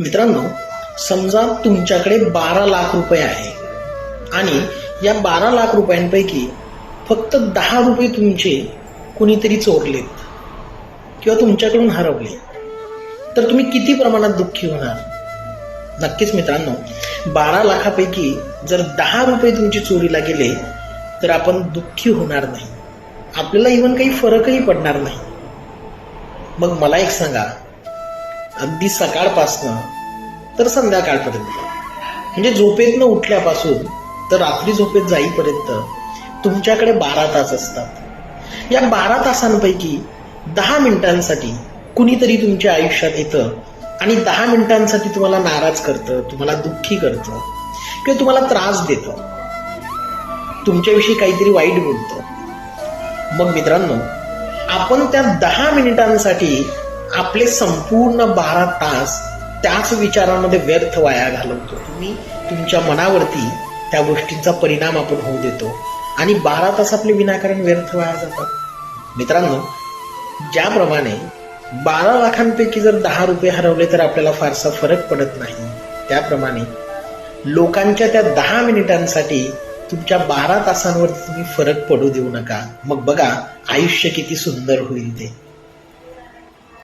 मित्रांनो समजा तुमच्याकडे बारा लाख रुपये आहे आणि या बारा लाख रुपयांपैकी फक्त दहा रुपये तुमचे कुणीतरी चोरलेत किंवा तुमच्याकडून हरवले तर तुम्ही किती प्रमाणात दुःखी होणार? नक्कीच मित्रांनो बारा लाखापैकी जर दहा रुपये तुमचे चोरीला गेले तर आपण दुःखी होणार नाही. आपल्याला इवन काही फरकही पडणार नाही. मग मला एक सांगा अगदी सकाळपासनं तर संध्याकाळपर्यंत. म्हणजे झोपेतनं उठल्यापासून तर रात्री झोपेत जाईपर्यंत तुमच्याकडे बारा तास असतात. या बारा तासांपैकी दहा मिनिटांसाठी कुणीतरी तुमच्या आयुष्यात येतं आणि दहा मिनिटांसाठी तुम्हाला नाराज करतं तुम्हाला दुःखी करतं किंवा तुम्हाला त्रास देतं. तुमच्याविषयी काहीतरी वाईट बोलतं. मग मित्रांनो आपण त्या दहा मिनिटांसाठी आपले संपूर्ण बारा तास त्याच विचारांमध्ये व्यर्थ वाया घालवतो. तुम्ही तुमच्या मनावरती त्या गोष्टींचा परिणाम आपण होऊ देतो. आणि बारा तास आपले विनाकारण व्यर्थ वाया जातात. मित्रांनो ज्याप्रमाणे बारा लाखांपैकी जर दहा रुपये हरवले तर आपल्याला फारसा फरक पडत नाही. त्याप्रमाणे लोकांच्या त्या दहा मिनिटांसाठी तुमच्या बारा तासांवरती तुम्ही फरक पडू देऊ नका. मग बघा आयुष्य किती सुंदर होईल ते.